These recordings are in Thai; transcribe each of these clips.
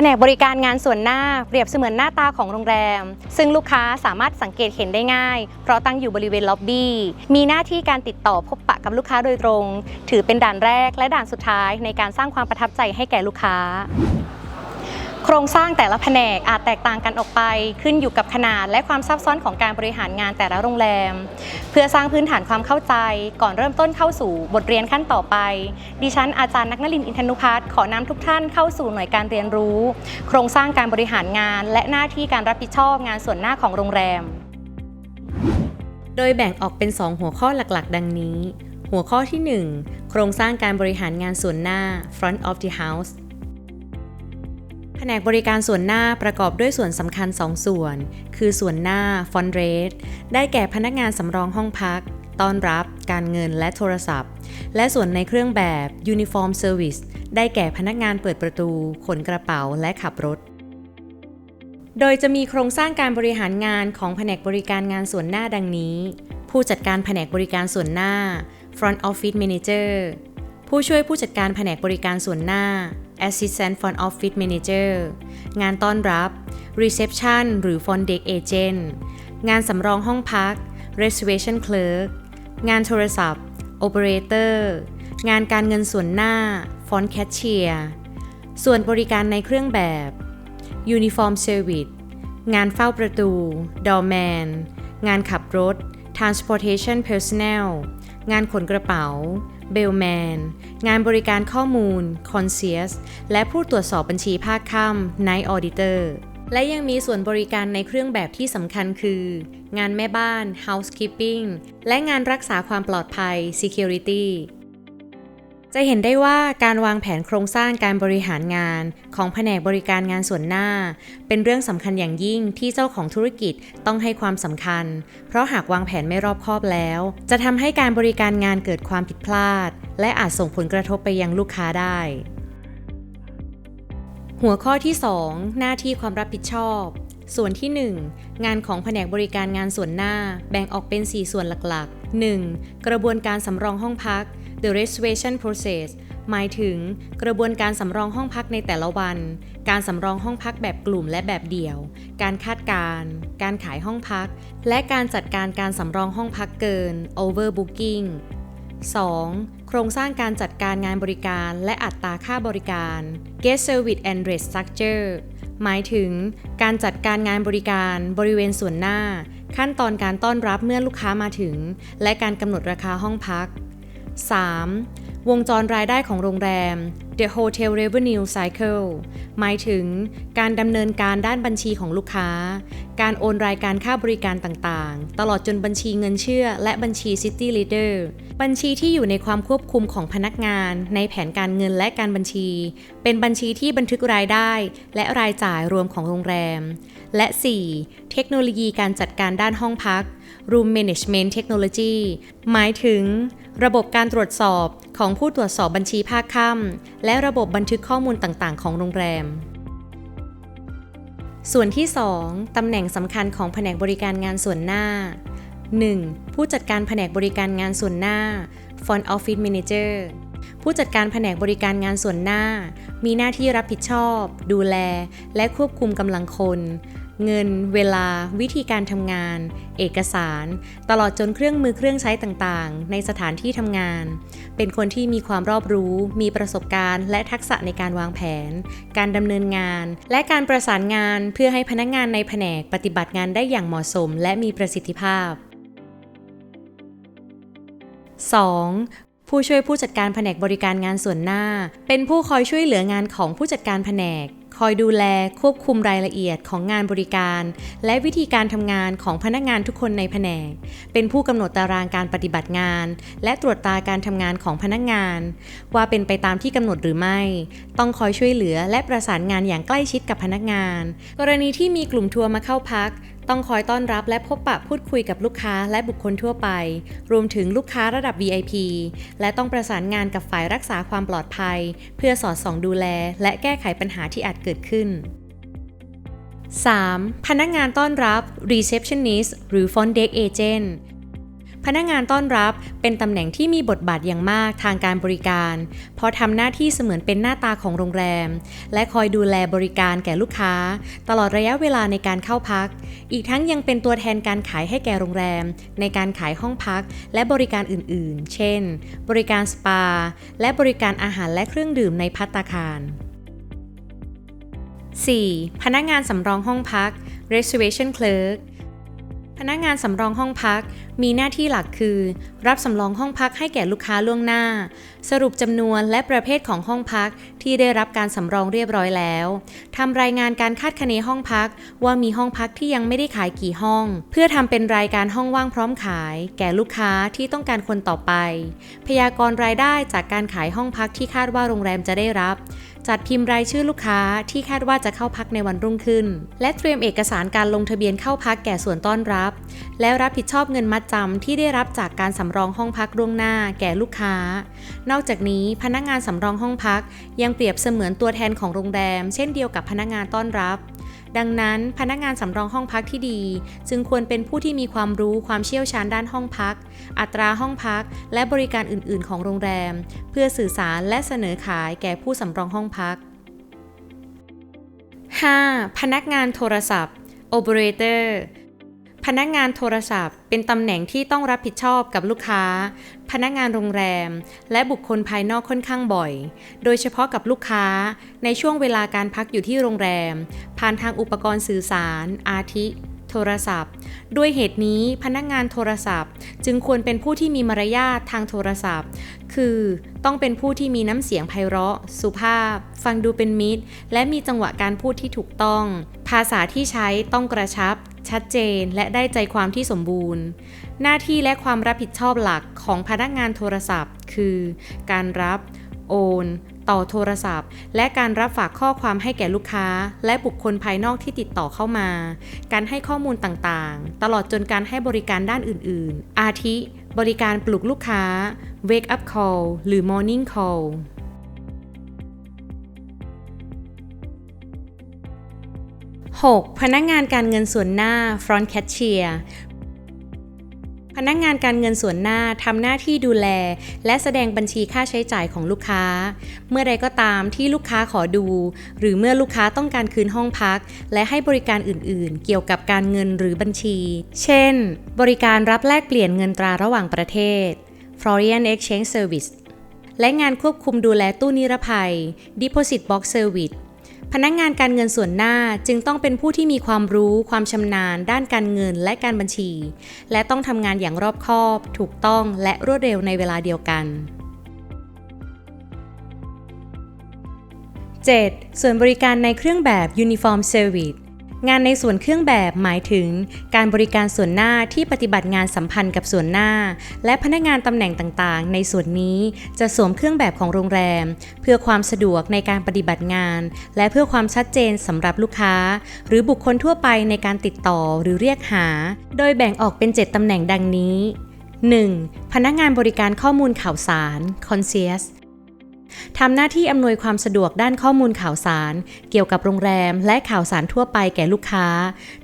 แผนกบริการงานส่วนหน้าเปรียบเสมือนหน้าตาของโรงแรม ซึ่งลูกค้าสามารถสังเกตเห็นได้ง่าย เพราะตั้งอยู่บริเวณล็อบบี้ มีหน้าที่การติดต่อพบปะกับลูกค้าโดยตรง ถือเป็นด่านแรกและด่านสุดท้ายในการสร้างความประทับใจให้แก่ลูกค้า โครงสร้างแต่ละแผนกอาจแตกต่างกันออกไป ขึ้นอยู่กับขนาดและความซับซ้อนของการบริหารงานแต่ละโรงแรม เพื่อสร้างพื้นฐานความเข้าใจ ก่อนเริ่มต้นเข้าสู่บทเรียนขั้นต่อไป ดิฉันอาจารย์นักนลินอินทนุพัฒน์ขอนำทุกท่านเข้าสู่หน่วยการเรียนรู้ โครงสร้างการบริหารงาน และหน้าที่การรับผิดชอบงานส่วนหน้าของโรงแรม โดยแบ่งออกเป็น 2 หัวข้อหลักๆ ดังนี้ หัวข้อที่ 1 โครงสร้างการบริหารงานส่วนหน้า front of the house แผนกบริการส่วนหน้าประกอบด้วยส่วนสำคัญ 2 ส่วน คือส่วนหน้า front rate ได้แก่พนักงานสำรองห้องพัก ต้อนรับ การเงินและโทรศัพท์ และส่วนในเครื่องแบบ uniform service ได้แก่พนักงานเปิดประตู ขนกระเป๋าและขับรถ โดยจะมีโครงสร้างการบริหารงานของแผนกบริการงานส่วนหน้าดังนี้ ผู้จัดการแผนกบริการส่วนหน้า front office manager ผู้ช่วยผู้จัดการแผนกบริการส่วนหน้า assistant front office manager งานต้อนรับ reception หรือ front desk agent งานสำรองห้องพัก reservation clerk งานโทรศัพท์ operator งานการเงินส่วนหน้า front cashier ส่วนบริการในเครื่องแบบ Uniform Service งานเฝ้าประตู Doorman งานขับรถ Transportation Personnel งานขนกระเป๋า เบลแมน งานบริการข้อมูล คอนเซียส และผู้ตรวจสอบบัญชีภาคค่ำ Night Auditor และยังมีส่วนบริการในเครื่องแบบที่สำคัญคือ งานแม่บ้าน Housekeeping และงานรักษาความปลอดภัย Security จะเห็นได้ว่าการวางแผนโครงสร้างการบริหารงานของแผนกบริการงานส่วนหน้า เป็นเรื่องสำคัญอย่างยิ่งที่เจ้าของธุรกิจต้องให้ความสำคัญ เพราะหากวางแผนไม่รอบคอบแล้ว จะทำให้การบริการงานเกิดความผิดพลาด และอาจส่งผลกระทบไปยังลูกค้าได้ หัวข้อที่ 2 หน้าที่ความรับผิดชอบ ส่วนที่ 1 งานของแผนกบริการงานส่วนหน้า แบ่งออกเป็น 4 ส่วนหลักๆ 1. กระบวนการสำรองห้องพัก the reservation process หมายถึงกระบวนการสำรองห้องพักในแต่ละวัน การสำรองห้องพักแบบกลุ่มและแบบเดี่ยว การคาดการณ์การขายห้องพัก และการจัดการการสำรองห้องพักเกิน overbooking 2. โครงสร้างการจัดการงานบริการและอัตราค่าบริการ Guest Service and Rate Structure หมายถึงการจัดการงานบริการบริเวณส่วนหน้า ขั้นตอนการต้อนรับเมื่อลูกค้ามาถึง และการกำหนดราคาห้องพัก 3. วงจรรายได้ของโรงแรม The Hotel Revenue Cycle หมายถึงการดำเนินการด้านบัญชีของลูกค้า การโอนรายการค่าบริการต่างๆ ตลอดจนบัญชีเงินเชื่อ และบัญชี City Leader บัญชีที่อยู่ในความควบคุมของพนักงาน ในแผนการเงินและการบัญชี เป็นบัญชีที่บันทึกรายได้ และรายจ่ายรวมของโรงแรม และ 4. เทคโนโลยีการจัดการด้านห้องพัก Room Management Technology หมายถึง ระบบการตรวจสอบของผู้ตรวจสอบบัญชีภาคค่ำและระบบบันทึกข้อมูลต่างๆ ของโรงแรม ส่วนที่ 2 ตำแหน่งสำคัญของแผนกบริการงานส่วนหน้า 1. ผู้จัดการแผนกบริการงานส่วนหน้า Front Office Manager ผู้จัดการแผนกบริการงานส่วนหน้า มีหน้าที่รับผิดชอบ ดูแล และควบคุมกำลังคน เงิน เวลา วิธีการทำงาน เอกสาร ตลอดจนเครื่องมือเครื่องใช้ต่างๆ ในสถานที่ทำงาน เป็นคนที่มีความรอบรู้ มีประสบการณ์ และทักษะในการวางแผน การดำเนินงาน และการประสานงานเพื่อให้พนักงานในแผนกปฏิบัติงานได้อย่างเหมาะสม และมีประสิทธิภาพ 2. ผู้ช่วยผู้จัดการแผนกบริการงานส่วนหน้า เป็นผู้คอยช่วยเหลืองานของผู้จัดการแผนก คอยดูแลควบคุมรายละเอียดของงานบริการ และวิธีการทำงานของพนักงานทุกคนในแผนก เป็นผู้กำหนดตารางการปฏิบัติงาน และตรวจตาการทำงานของพนักงาน ว่าเป็นไปตามที่กำหนดหรือไม่ ต้องคอยช่วยเหลือและประสานงานอย่างใกล้ชิดกับพนักงาน กรณีที่มีกลุ่มทัวร์มาเข้าพัก ต้องคอยต้อนรับและพบปะพูดคุยกับลูกค้าและบุคคลทั่วไป รวมถึงลูกค้าระดับ VIP และต้องประสานงานกับฝ่ายรักษาความปลอดภัย เพื่อสอดส่องดูแล และแก้ไขปัญหาที่อาจเกิดขึ้น 3. พนักงานต้อนรับ receptionist หรือ front desk agent พนักงานต้อนรับเป็นตำแหน่งที่มีบทบาทอย่างมากทางการบริการ เพราะทำหน้าที่เสมือนเป็นหน้าตาของโรงแรม และคอยดูแลบริการแก่ลูกค้า ตลอดระยะเวลาในการเข้าพัก อีกทั้งยังเป็นตัวแทนการขายให้แก่โรงแรม ในการขายห้องพัก และบริการอื่นๆ เช่น บริการสปา และบริการอาหารและเครื่องดื่มในพัตตาคาร 4. พนักงานสำรองห้องพัก reservation clerk พนักงานสำรองห้องพักมีหน้าที่หลักคือ รับสำรองห้องพักให้แก่ลูกค้าล่วงหน้า สรุปจำนวนและประเภทของห้องพักที่ได้รับการสำรองเรียบร้อยแล้วทำรายงานการคาดคะเนห้องพักว่ามีห้องพักที่ยังไม่ได้ขายกี่ห้อง เพื่อทำเป็นรายการห้องว่างพร้อมขาย แก่ลูกค้าที่ต้องการคนต่อไป พยากรณ์รายได้จากการขายห้องพักที่คาดว่าโรงแรมจะได้รับ จัดพิมพ์รายชื่อลูกค้าที่คาดว่าจะเข้าพักในวันรุ่งขึ้น และเตรียมเอกสารการลงทะเบียนเข้าพักแก่ส่วนต้อนรับ แล้วรับผิดชอบเงินมัดจำที่ได้รับจากการสำรองห้องพักล่วงหน้าแก่ลูกค้า นอกจากนี้พนักงานสำรองห้องพักยังเปรียบเสมือนตัวแทนของโรงแรม เช่นเดียวกับพนักงานต้อนรับ ดังนั้นพนักงานสำรองห้องพักที่ดี จึงควรเป็นผู้ที่มีความรู้ความเชี่ยวชาญด้านห้องพัก อัตราห้องพัก และบริการอื่น ๆ ของโรงแรม เพื่อสื่อสารและเสนอขายแก่ผู้สำรองห้องพัก 5. พนักงานโทรศัพท์ operator พนักงานโทรศัพท์ เป็นตำแหน่งที่ต้องรับผิดชอบกับลูกค้า พนักงานโรงแรม และบุคคลภายนอกค่อนข้างบ่อย โดยเฉพาะกับลูกค้า ในช่วงเวลาการพักอยู่ที่โรงแรม ผ่านทางอุปกรณ์สื่อสาร อาทิ โทรศัพท์ ด้วยเหตุนี้พนักงานโทรศัพท์ จึงควรเป็นผู้ที่มีมารยาททางโทรศัพท์ คือต้องเป็นผู้ที่มีน้ำเสียงไพเราะ สุภาพ ฟังดูเป็นมิตร และมีจังหวะการพูดที่ถูกต้อง ภาษาที่ใช้ต้องกระชับ ชัดเจน และได้ใจความที่สมบูรณ์ หน้าที่และความรับผิดชอบหลักของพนักงานโทรศัพท์ คือ การรับ โอน ต่อโทรศัพท์ และการรับฝากข้อความให้แก่ลูกค้า และบุคคลภายนอกที่ติดต่อเข้ามา การให้ข้อมูลต่างๆ ตลอดจนการให้บริการด้านอื่นๆ อาทิ บริการปลุกลูกค้า wake up call หรือ morning call 6. พนักงานการเงินส่วนหน้า front cashier พนักงานการเงินส่วนหน้าทำหน้าที่ดูแล และแสดงบัญชีค่าใช้จ่ายของลูกค้า เมื่อใดก็ตามที่ลูกค้าขอดู หรือเมื่อลูกค้าต้องการคืนห้องพัก และให้บริการอื่น ๆ เกี่ยวกับการเงินหรือบัญชี เช่น บริการรับแลกเปลี่ยนเงินตราระหว่างประเทศ Foreign Exchange Service และงานควบคุมดูแลตู้นิรภัย Deposit Box Service พนักงงานการเงินส่วนหน้าจึงต้องเป็นผู้ที่มีความรู้ความชำนาญ ด้านการเงินและการบัญชี และต้องทำงานอย่างรอบคอบ ถูกต้องและรวดเร็วในเวลาเดียวกัน 7. ส่วนบริการในเครื่องแบบ Uniform Service งานในส่วนเครื่องแบบหมายถึง การบริการส่วนหน้าที่ปฏิบัติงานสัมพันธ์กับส่วนหน้า และพนักงานตำแหน่งต่างๆ ในส่วนนี้จะสวมเครื่องแบบของโรงแรม เพื่อความสะดวกในการปฏิบัติงาน และเพื่อความชัดเจนสำหรับลูกค้า หรือบุคคลทั่วไปในการติดต่อหรือเรียกหา โดยแบ่งออกเป็น 7ตำแหน่งดังนี้ 1. พนักงานบริการข้อมูลข่าวสาร Concierge ทำหน้าที่อำนวยความสะดวกด้านข้อมูลข่าวสาร เกี่ยวกับโรงแรม และข่าวสารทั่วไปแก่ลูกค้า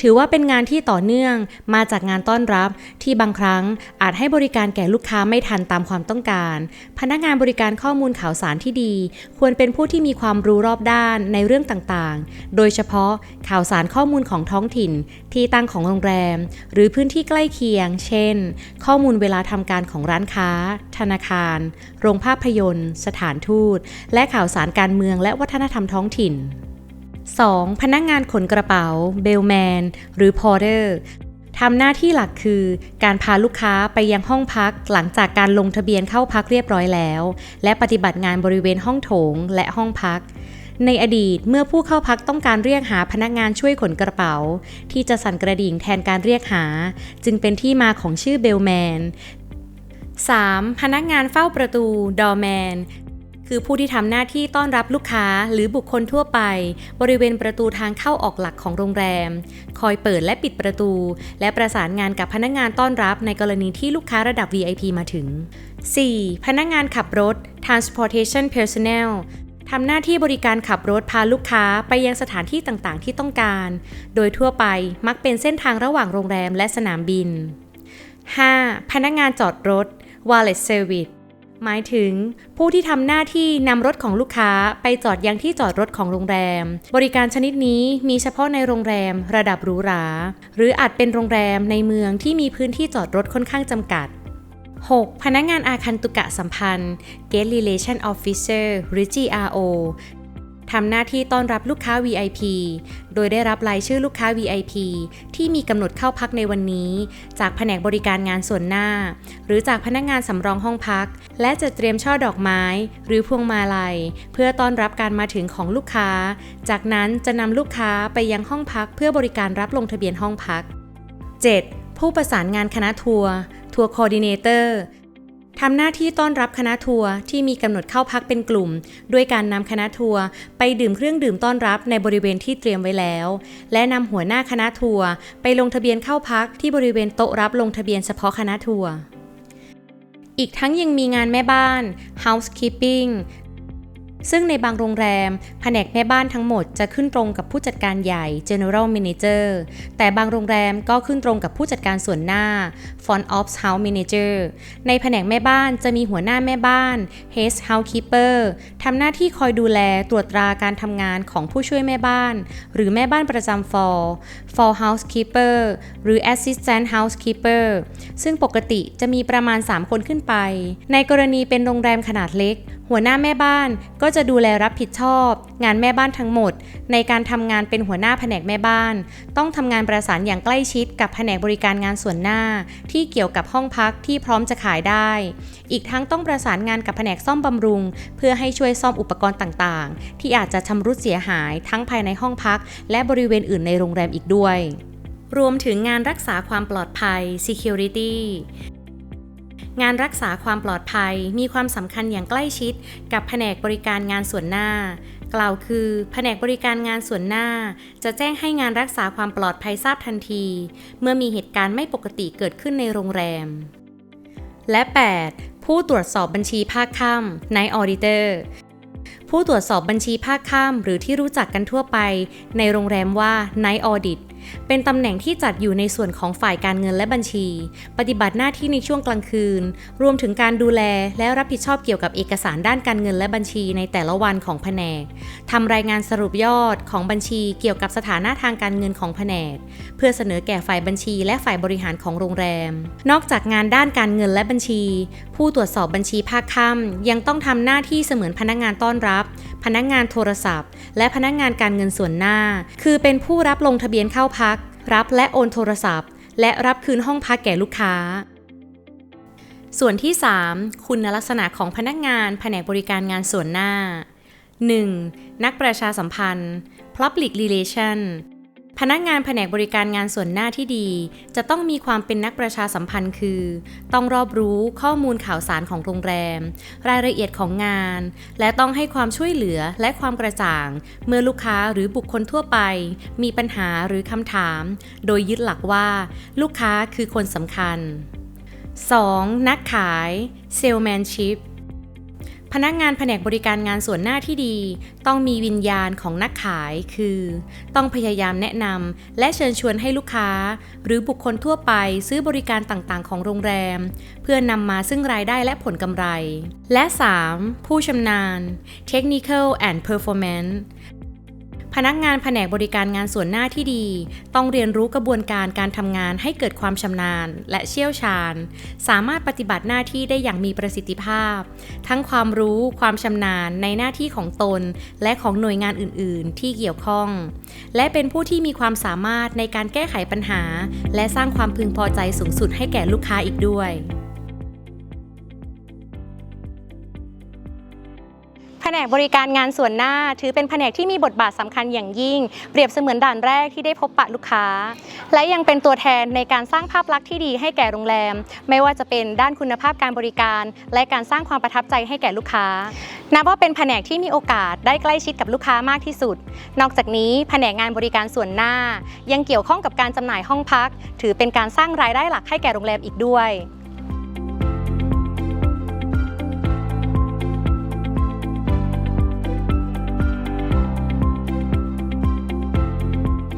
ถือว่าเป็นงานที่ต่อเนื่องมาจากงานต้อนรับ ที่บางครั้งอาจให้บริการแก่ลูกค้าไม่ทันตามความต้องการ พนักงานบริการข้อมูลข่าวสารที่ดี ควรเป็นผู้ที่มีความรู้รอบด้านในเรื่องต่างๆ โดยเฉพาะข่าวสารข้อมูลของท้องถิ่น ที่ตั้งของโรงแรม หรือพื้นที่ใกล้เคียง เช่น ข้อมูลเวลาทำการของร้านค้า ธนาคาร โรงภาพยนตร์ สถานทูตและข่าวสารการเมืองและวัฒนธรรมท้องถิ่น 2. พนักงานขนกระเป๋า เบลแมน หรือพอร์เตอร์ทำหน้าที่หลักคือการพาลูกค้าไปยังห้องพักหลังจากการลงทะเบียนเข้าพักเรียบร้อยแล้ว และปฏิบัติงานบริเวณห้องโถงและห้องพัก ในอดีตเมื่อผู้เข้าพักต้องการเรียกหาพนักงานช่วยขนกระเป๋า ที่จะสั่นกระดิ่งแทนการเรียกหา จึงเป็นที่มาของชื่อเบลแมน 3. พนักงานเฝ้าประตู ดอแมน คือผู้ที่ทำหน้าที่ต้อนรับลูกค้าหรือบุคคลทั่วไป บริเวณประตูทางเข้าออกหลักของโรงแรม คอยเปิดและปิดประตู และประสานงานกับพนักงานต้อนรับในกรณีที่ลูกค้าระดับ VIP มาถึง 4. พนักงานขับรถ transportation personnel ทำหน้าที่บริการขับรถพาลูกค้าไปยังสถานที่ต่างๆ ที่ต้องการ โดยทั่วไปมักเป็นเส้นทางระหว่างโรงแรมและสนามบิน 5. พนักงานจอดรถ Wallet Service หมายถึง ผู้ที่ทำหน้าที่นำรถของลูกค้าไปจอดยังที่จอดรถของโรงแรม บริการชนิดนี้มีเฉพาะในโรงแรมระดับหรูหราหรืออาจเป็นโรงแรมในเมืองที่มีพื้นที่จอดรถค่อนข้างจำกัด 6. พนักงานอาคันตุกะสัมพันธ์ Guest Relation Officer หรือ GRO ทำหน้าที่ต้อนรับลูกค้า VIP โดยได้รับรายชื่อลูกค้า VIP ที่มีกำหนดเข้าพักในวันนี้ จากแผนกบริการงานส่วนหน้า หรือจากพนักงานสำรองห้องพัก และจะเตรียมช่อดอกไม้ หรือพวงมาลัย เพื่อต้อนรับการมาถึงของลูกค้า จากนั้นจะนำลูกค้าไปยังห้องพัก เพื่อบริการรับลงทะเบียนห้องพัก 7. ผู้ประสานงานคณะทัวร์ทัวร์คอร์ดิเนเตอร์ ทำหน้าที่ต้อนรับคณะทัวร์ที่มีกำหนดเข้าพักเป็นกลุ่ม ด้วยการนำคณะทัวร์ไปดื่มเครื่องดื่มต้อนรับในบริเวณที่เตรียมไว้แล้ว และนำหัวหน้าคณะทัวร์ไปลงทะเบียนเข้าพักที่บริเวณโต๊ะรับลงทะเบียนเฉพาะคณะทัวร์อีกทั้งยังมีงานแม่บ้าน housekeeping ซึ่งในบางโรงแรม แผนกแม่บ้านทั้งหมดจะขึ้นตรงกับผู้จัดการใหญ่ General Manager แต่บางโรงแรมก็ขึ้นตรงกับผู้จัดการส่วนหน้า Front of House Manager ในแผนกแม่บ้านจะมีหัวหน้าแม่บ้าน Head Housekeeper ทำหน้าที่คอยดูแลตรวจตราการทำงานของผู้ช่วยแม่บ้าน หรือแม่บ้านประจำ Fall Fall Housekeeper หรือ Assistant Housekeeper ซึ่งปกติจะมีประมาณ 3 คนขึ้นไป ในกรณีเป็นโรงแรมขนาดเล็ก หัวหน้าแม่บ้านก็จะดูแลรับผิดชอบ งานแม่บ้านทั้งหมด ในการทำงานเป็นหัวหน้าแผนกแม่บ้าน ต้องทำงานประสานอย่างใกล้ชิดกับแผนกบริการงานส่วนหน้า ที่เกี่ยวกับห้องพักที่พร้อมจะขายได้ อีกทั้งต้องประสานงานกับแผนกซ่อมบำรุง เพื่อให้ช่วยซ่อมอุปกรณ์ต่างๆ ที่อาจจะชำรุดเสียหายทั้งภายในห้องพัก และบริเวณอื่นในโรงแรมอีกด้วย รวมถึงงานรักษาความปลอดภัย security งานรักษาความปลอดภัยมีความสำคัญอย่างใกล้ชิด กับแผนกบริการงานส่วนหน้า กล่าวคือ แผนกบริการงานส่วนหน้า จะแจ้งให้งานรักษาความปลอดภัยทราบทันที เมื่อมีเหตุการณ์ไม่ปกติเกิดขึ้นในโรงแรม และ 8. ผู้ตรวจสอบบัญชีภาคค่ำ Night Auditor ผู้ตรวจสอบบัญชีภาคค่ำหรือที่รู้จักกันทั่วไป ในโรงแรมว่า Night Audit เป็นตำแหน่งที่จัดอยู่ในส่วนของฝ่ายการเงินและบัญชี ปฏิบัติหน้าที่ในช่วงกลางคืน รวมถึงการดูแลและรับผิดชอบเกี่ยวกับเอกสารด้านการเงินและบัญชีในแต่ละวันของแผนกทำรายงานสรุปยอดของบัญชีเกี่ยวกับสถานะทางการเงินของแผนก เพื่อเสนอแก่ฝ่ายบัญชีและฝ่ายบริหารของโรงแรม นอกจากงานด้านการเงินและบัญชี ผู้ตรวจสอบบัญชีภาคค่ำยังต้องทำหน้าที่เสมือนพนักงานต้อนรับ พนักงานโทรศัพท์ และพนักงานการเงินส่วนหน้า คือเป็นผู้รับลงทะเบียนเข้าพัก รับและโอนโทรศัพท์ และรับคืนห้องพักแก่ลูกค้า ส่วนที่ 3 คุณลักษณะของพนักงานแผนกบริการงานส่วนหน้า 1. นักประชาสัมพันธ์ Public Relation พนักงานแผนกบริการงานส่วนหน้าที่ดี จะต้องมีความเป็นนักประชาสัมพันธ์คือ ต้องรอบรู้ข้อมูลข่าวสารของโรงแรม รายละเอียดของงาน และต้องให้ความช่วยเหลือและความกระจ่าง เมื่อลูกค้าหรือบุคคลทั่วไป มีปัญหาหรือคำถาม โดยยึดหลักว่า ลูกค้าคือคนสำคัญ 2. นักขาย Salesmanship พนักงานแผนกบริการงานส่วนหน้าที่ดี ต้องมีวิญญาณของนักขายคือ ต้องพยายามแนะนำและเชิญชวนให้ลูกค้า หรือบุคคลทั่วไปซื้อบริการต่างๆ ของโรงแรม เพื่อนำมาซึ่งรายได้และผลกำไร และ 3. ผู้ชำนาญ Technical and Performance พนักงานแผนกบริการงานส่วนหน้าที่ดี ต้องเรียนรู้กระบวนการการทำงานให้เกิดความชำนาญ และเชี่ยวชาญ สามารถปฏิบัติหน้าที่ได้อย่างมีประสิทธิภาพ ทั้งความรู้ความชำนาญในหน้าที่ของตน และของหน่วยงานอื่น ๆ ที่เกี่ยวข้อง และเป็นผู้ที่มีความสามารถในการแก้ไขปัญหา และสร้างความพึงพอใจสูงสุดให้แก่ลูกค้าอีกด้วย แผนกบริการงานส่วนหน้า ถือเป็นแผนกที่มีบทบาทสำคัญอย่างยิ่ง เปรียบเสมือนด่านแรกที่ได้พบปะลูกค้า และยังเป็นตัวแทนในการสร้างภาพลักษณ์ที่ดีให้แก่โรงแรม ไม่ว่าจะเป็นด้านคุณภาพการบริการ และการสร้างความประทับใจให้แก่ลูกค้านับว่าเป็นแผนกที่มีโอกาสได้ใกล้ชิดกับลูกค้ามากที่สุด นอกจากนี้แผนกงานบริการส่วนหน้า ยังเกี่ยวข้องกับการจำหน่ายห้องพัก ถือเป็นการสร้างรายได้หลักให้แก่โรงแรมอีกด้วย